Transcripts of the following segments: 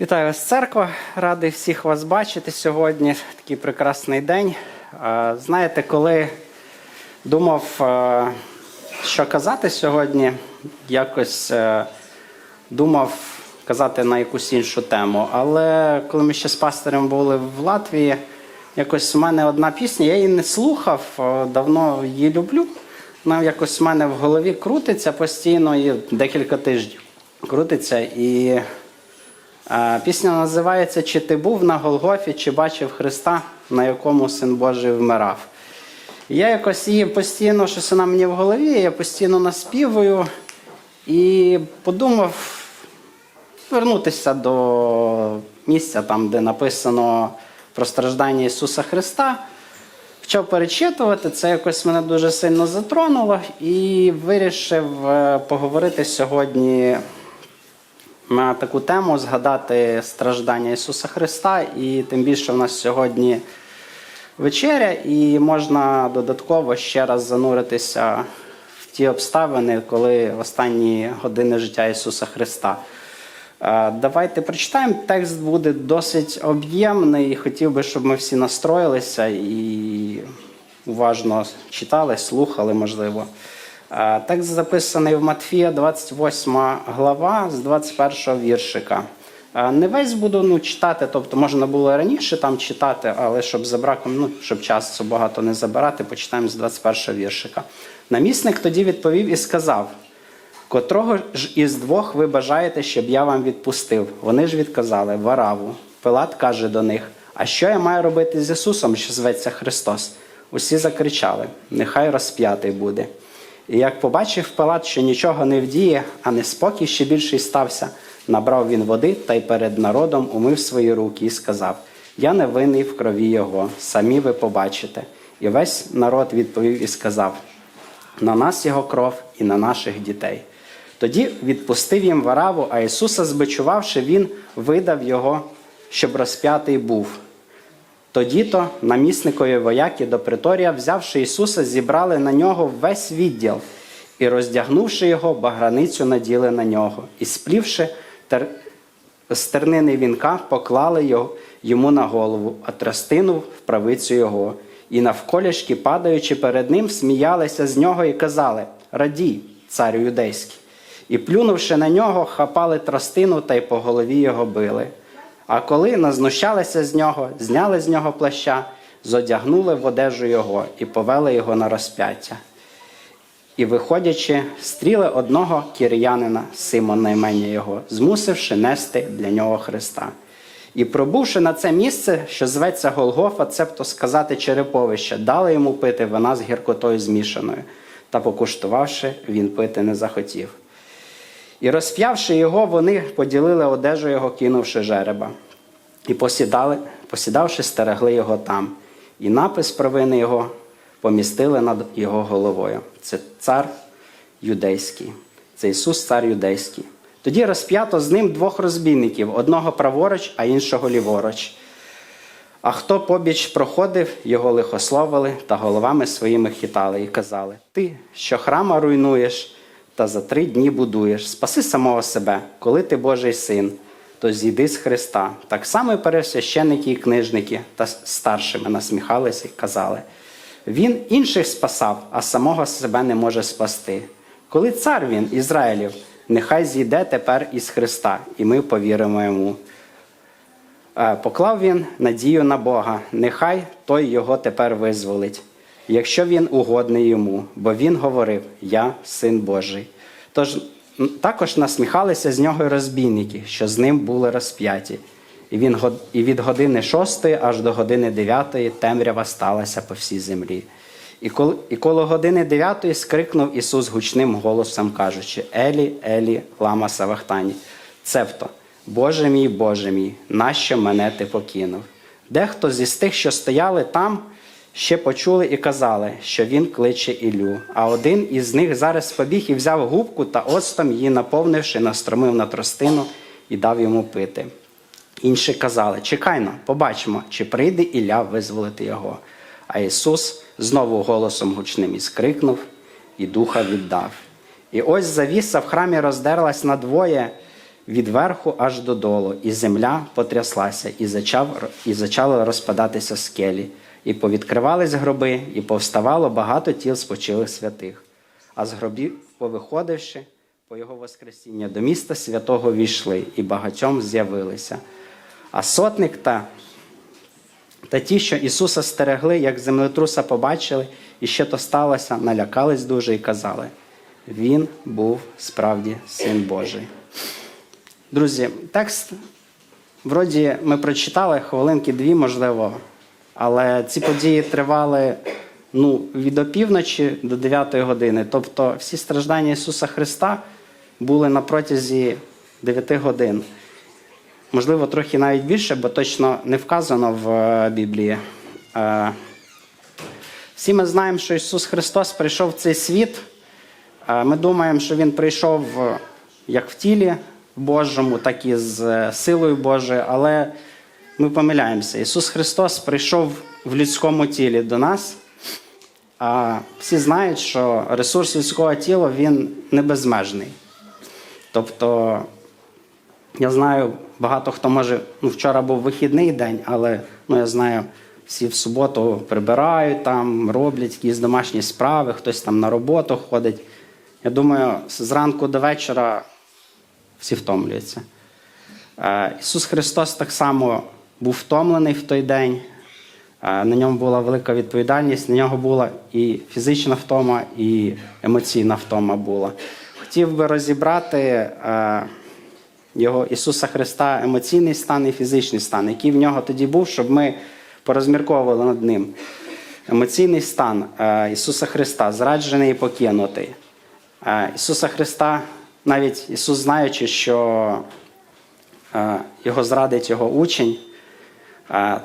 Вітаю вас, церква. Радий всіх вас бачити сьогодні. Такий прекрасний день. Знаєте, коли думав, що казати сьогодні, якось е, думав казати на якусь іншу тему. Але коли ми ще з пастором були в Латвії, якось в мене одна пісня, я її не слухав, е, давно її люблю. Вона якось в мене в голові крутиться постійно і декілька тижнів крутиться. І Пісня називається Чи ти був на Голгофі, чи бачив Христа, на якому син Божий вмирав. Я якось її постійно, щось вона мені в голові, я постійно наспівую і подумав вернутися до місця, там, де написано про страждання Ісуса Христа. Почав перечитувати, це якось мене дуже сильно затронуло, і вирішив е, поговорити сьогодні на таку тему, згадати страждання Ісуса Христа, і тим більше в нас сьогодні вечеря, і можна додатково ще раз зануритися в ті обставини, коли останні години життя Ісуса Христа. Е, Давайте прочитаємо. Текст буде досить об'ємний. і Хотів би, щоб ми всі настроїлися і уважно читали, слухали, можливо. Текст записаний в Матфія, 28 глава з 21 віршика. Не весь буду ну, читати, тобто можна було раніше там читати, але щоб за ну, щоб часу багато не забирати, почитаємо з 21 віршика. Намісник тоді відповів і сказав: Котрого ж із двох ви бажаєте, щоб я вам відпустив? Вони ж відказали Вараву. Пилат каже до них: А що я маю робити з Ісусом, що зветься Христос? Усі закричали: Нехай розп'ятий буде. І як побачив Пилат, що нічого не вдіє, а неспокій ще більший стався, набрав він води та й перед народом умив свої руки і сказав: Я не винний в крові його, самі ви побачите. І весь народ відповів і сказав: на нас його кров і на наших дітей. Тоді відпустив їм вараву, а Ісуса, збичувавши, він видав його, щоб розп'ятий був. Тоді то намісникові вояки до приторія, взявши Ісуса, зібрали на нього весь відділ і, роздягнувши його, баграницю наділи на нього, і сплівши тер... з тернини вінка, поклали його йому на голову, а тростину в правицю його. І навколішки, падаючи перед ним, сміялися з нього і казали: Радій, царю юдейський. І, плюнувши на нього, хапали тростину та й по голові його били. А коли назнущалися з нього, зняли з нього плаща, зодягнули в одежу його і повели його на розп'яття. І, виходячи, стріли одного кір'янина, Симона імення його, змусивши нести для нього Христа. І пробувши на це місце, що зветься Голгофа, цебто сказати череповище, дали йому пити вина з гіркотою змішаною, та покуштувавши, він пити не захотів. І розп'явши його, вони поділили одежу його, кинувши жереба, і посідали, посідавши, стерегли його там. І напис провини його помістили над його головою. Це цар юдейський, це Ісус, цар юдейський. Тоді розп'ято з ним двох розбійників: одного праворуч, а іншого ліворуч. А хто побіч проходив, його лихословили та головами своїми хитали і казали: Ти, що храма руйнуєш, та за три дні будуєш, спаси самого себе, коли ти Божий син, то зійди з Христа. Так само і пересвященники і книжники та старшими насміхалися і казали: Він інших спасав, а самого себе не може спасти. Коли цар він, Ізраїлів, нехай зійде тепер із Христа, і ми повіримо йому. Е, Поклав він надію на Бога, нехай той його тепер визволить, якщо він угодний йому, бо він говорив: Я син Божий. Тож також насміхалися з нього розбійники, що з ним були розп'яті. І, він, і від години шостої аж до години дев'ятої темрява сталася по всій землі. І коло, і коло години дев'ятої скрикнув Ісус гучним голосом, кажучи: Елі, Елі, лама Савахтані, цебто, Боже мій, Боже мій, нащо мене ти покинув? Дехто зі тих, що стояли там, ще почули і казали, що він кличе Ілю. А один із них зараз побіг і взяв губку та оцтом її наповнивши, настромив на тростину і дав йому пити. Інші казали: Чекай но, побачимо, чи прийде Ілля визволити його. А Ісус знову голосом гучним і скрикнув, і духа віддав. І ось завіса в храмі роздерлась надвоє, від верху аж додолу, і земля потряслася, і, зачав, і зачали розпадатися скелі, і повідкривались гроби, і повставало багато тіл спочилих святих. А з гробів, повиходивши, по його воскресіння до міста святого війшли, і багатьом з'явилися. А сотник та та ті, що Ісуса стерегли, як землетруса побачили, і що то сталося, налякались дуже і казали: Він був справді син Божий. Друзі, текст вроді ми прочитали хвилинки дві, можливо, але ці події тривали ну, від опівночі до 9 години. Тобто всі страждання Ісуса Христа були на протязі 9 годин. Можливо, трохи навіть більше, бо точно не вказано в е, Біблії. Е, Всі ми знаємо, що Ісус Христос прийшов в цей світ. Е, Ми думаємо, що Він прийшов як в тілі Божому, так і з силою Божою, але ми помиляємося. Ісус Христос прийшов в людському тілі до нас. А всі знають, що ресурс людського тіла він не безмежний. Тобто, я знаю, багато хто може, ну вчора був вихідний день, але ну, я знаю, всі в суботу прибирають там, роблять якісь домашні справи, хтось там на роботу ходить. Я думаю, зранку до вечора всі втомлюються. Е, Ісус Христос так само був втомлений в той день. На ньому була велика відповідальність, на нього була і фізична втома, і емоційна втома була. Хотів би розібрати його Ісуса Христа емоційний стан і фізичний стан, який в нього тоді був, щоб ми порозмірковували над ним. Емоційний стан Ісуса Христа, зраджений і покинутий. Ісуса Христа, навіть Ісус, знаючи, що його зрадить його учень,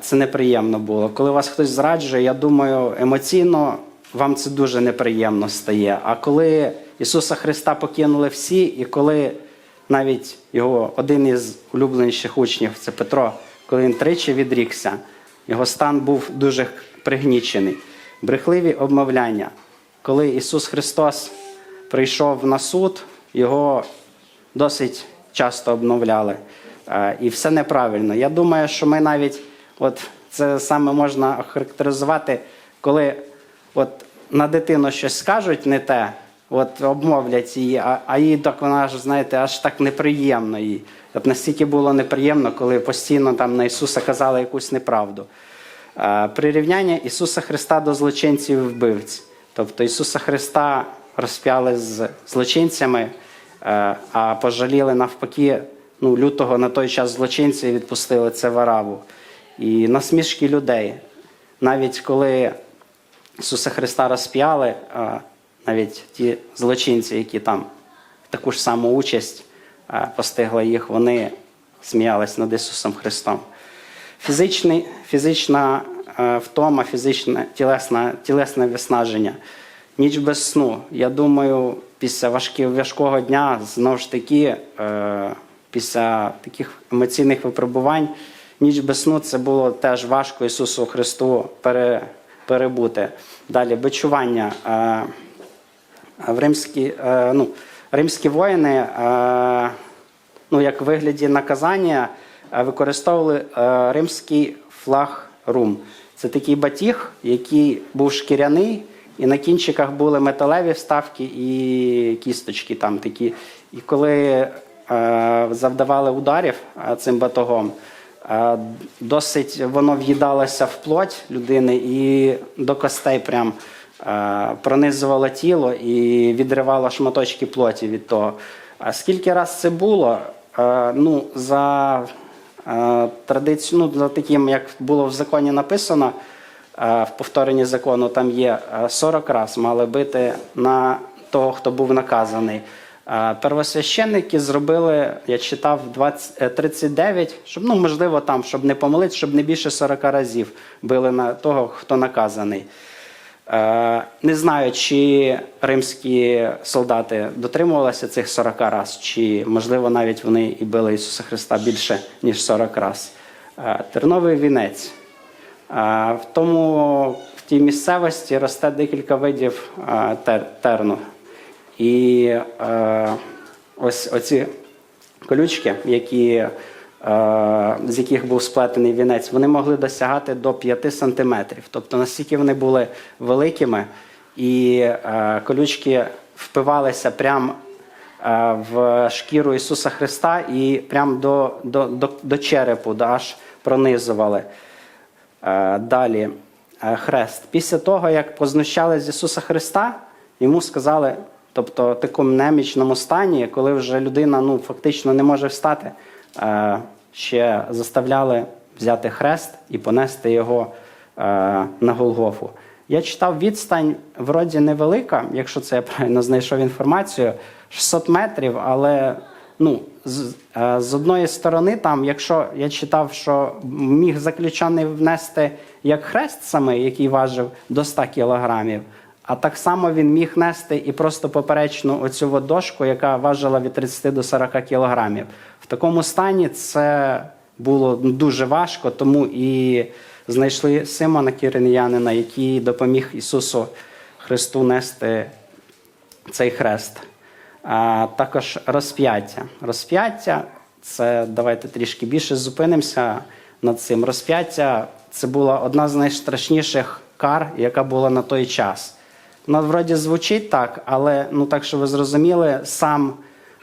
це неприємно було. Коли вас хтось зраджує, я думаю, емоційно вам це дуже неприємно стає. А коли Ісуса Христа покинули всі, і коли навіть його один із улюбленіших учнів, це Петро, коли він тричі відрікся, його стан був дуже пригнічений. Брехливі обмовляння. Коли Ісус Христос прийшов на суд, його досить часто обновляли. Е, І все неправильно. Я думаю, що ми навіть, от це саме можна охарактеризувати, коли от на дитину щось скажуть не те, от обмовлять її, а, а їй так вона ж, знаєте, аж так неприємно їй. От настільки було неприємно, коли постійно там на Ісуса казали якусь неправду. Е, Прирівняння Ісуса Христа до злочинців і вбивць. Тобто Ісуса Христа розп'яли з злочинцями, е, а пожаліли навпаки ну, лютого на той час злочинців і відпустили це вараву. І насмішки людей. Навіть коли Ісуса Христа розп'яли, навіть ті злочинці, які там таку ж саму участь постигли їх, вони сміялись над Ісусом Христом. Фізичний, фізична втома, фізичне тілесне, тілесне виснаження. Ніч без сну. Я думаю, після важкі, важкого дня, знову ж таки, е, після таких емоційних випробувань, ніч без сну це було теж важко Ісусу Христу пере, перебути. Далі бичування. Е, в римські, е, ну, римські воїни, е, ну, як вигляді наказання, використовували римський флаг рум. Це такий батіг, який був шкіряний, і на кінчиках були металеві вставки і кісточки там такі. І коли завдавали ударів цим батогом, досить воно в'їдалося в плоть людини і до костей прям е, пронизувало тіло і відривало шматочки плоті від того. А скільки раз це було? Е, ну, за е, традицію, ну, за таким, як було в законі написано, е, в повторенні закону там є е, 40 раз мали бити на того, хто був наказаний. Е, Первосвященники зробили, я читав 20, е, 39, щоб, ну, можливо, там, щоб не помилитися, щоб не більше 40 разів били на того, хто наказаний. Е, Не знаю, чи римські солдати дотримувалися цих 40 раз, чи, можливо, навіть вони і били Ісуса Христа більше, ніж 40 раз. Е, Терновий вінець. Е, В тому, в тій місцевості росте декілька видів е, терну. І е, ось оці колючки, які, е, з яких був сплетений вінець, вони могли досягати до 5 сантиметрів. Тобто настільки вони були великими, і е, колючки впивалися прямо е, в шкіру Ісуса Христа і прямо до, до, до, до черепу, да, аж пронизували. Е, Далі е, хрест. Після того, як познущали з Ісуса Христа, йому сказали, тобто в такому немічному стані, коли вже людина ну, фактично не може встати, е, ще заставляли взяти хрест і понести його е, на Голгофу. Я читав відстань, вроді невелика, якщо це я правильно знайшов інформацію, 600 метрів, але ну, з, е, з одної сторони, там, якщо я читав, що міг заключений внести як хрест самий, який важив до 100 кілограмів, а так само він міг нести і просто поперечну оцю от дошку, яка важила від 30 до 40 кілограмів. В такому стані це було дуже важко, тому і знайшли Симона Киринянина, який допоміг Ісусу Христу нести цей хрест. А, також розп'яття. Розп'яття це давайте трішки більше зупинимося над цим. Розп'яття це була одна з найстрашніших кар, яка була на той час. Воно вроді звучить так, але ну так, що ви зрозуміли, сам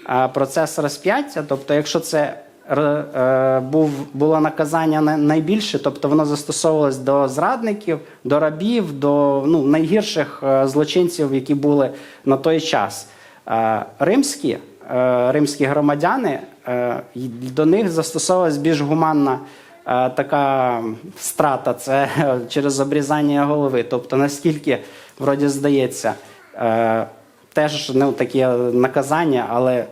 а, процес розп'яття, тобто, якщо це е, був, було наказання на- найбільше, тобто воно застосовувалось до зрадників, до рабів, до ну, найгірших е, злочинців, які були на той час. Е, Римські, е, римські громадяни, е, до них застосовувалась більш гуманна е, така страта, це е, через обрізання голови. Тобто, наскільки, вроді здається, е, теж ну, таке наказання, але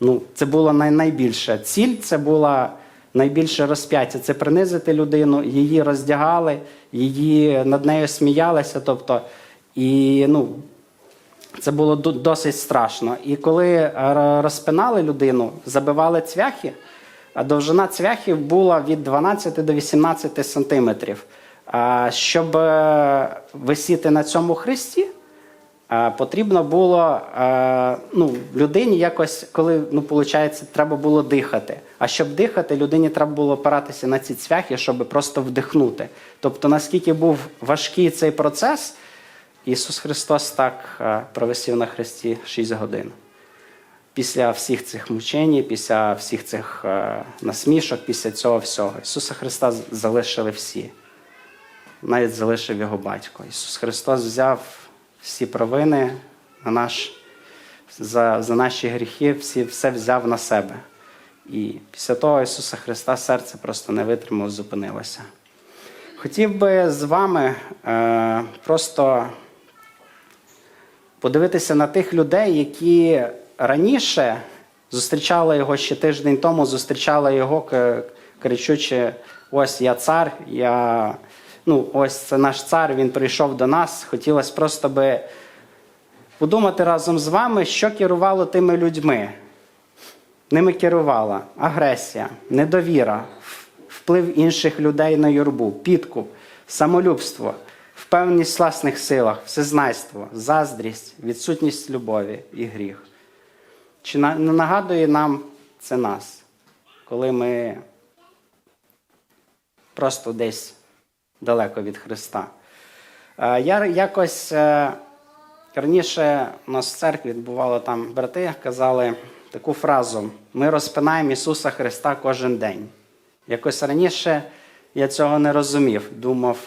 ну, це було най- найбільше. Ціль це була найбільше розп'яття. Це принизити людину, її роздягали, її над нею сміялися. Тобто, і ну, це було досить страшно. І коли е, розпинали людину, забивали цвяхи, довжина цвяхів була від 12 до 18 сантиметрів. А Щоб е, висіти на цьому хресті, е, потрібно було е, ну, людині якось, коли ну, виходить, треба було дихати. А щоб дихати, людині треба було опиратися на ці цвяхи, щоб просто вдихнути. Тобто, наскільки був важкий цей процес, Ісус Христос так провисів на хресті 6 годин. Після всіх цих мучень, після всіх цих е, насмішок, після цього всього. Ісуса Христа залишили всі. Навіть залишив його батько. Ісус Христос взяв всі провини на наш, за, за наші гріхи, всі, все взяв на себе. І після того Ісуса Христа серце просто не витримало, зупинилося. Хотів би з вами е, просто подивитися на тих людей, які раніше зустрічали його ще тиждень тому, зустрічали його, кричучи: ось я цар, я, ну, ось це наш цар, він прийшов до нас. Хотілося просто би подумати разом з вами, що керувало тими людьми. Ними керувала агресія, недовіра, вплив інших людей на юрбу, підкуп, самолюбство, впевненість в власних силах, всезнайство, заздрість, відсутність любові і гріх. Чи не нагадує нам це нас, коли ми просто десь далеко від Христа? Е, Я якось е, раніше у нас в церкві бувало там брати, казали таку фразу: ми розпинаємо Ісуса Христа кожен день. Якось раніше я цього не розумів. Думав,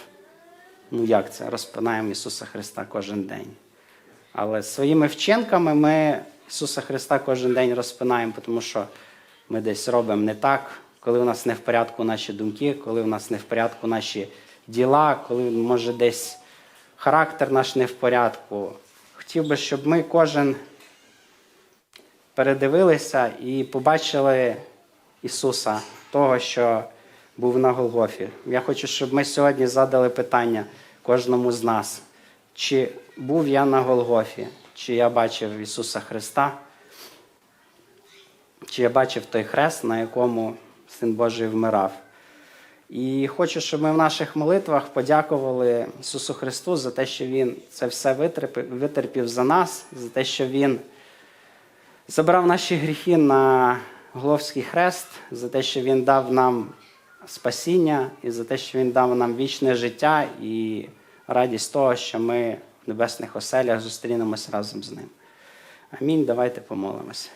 ну як це, розпинаємо Ісуса Христа кожен день. Але своїми вчинками ми Ісуса Христа кожен день розпинаємо, тому що ми десь робимо не так, коли у нас не в порядку наші думки, коли у нас не в порядку наші діла, коли може десь характер наш не в порядку. Хотів би, щоб ми кожен передивилися і побачили Ісуса, того, що був на Голгофі. Я хочу, щоб ми сьогодні задали питання кожному з нас, чи був я на Голгофі, чи я бачив Ісуса Христа, чи я бачив той хрест, на якому Син Божий вмирав. І хочу, щоб ми в наших молитвах подякували Ісусу Христу за те, що Він це все витерпів, витерпів за нас, за те, що Він забрав наші гріхи на Головський хрест за те, що він дав нам спасіння, і за те, що він дав нам вічне життя і радість того, що ми небесних оселях зустрінемось разом з ним. Амінь. Давайте помолимося.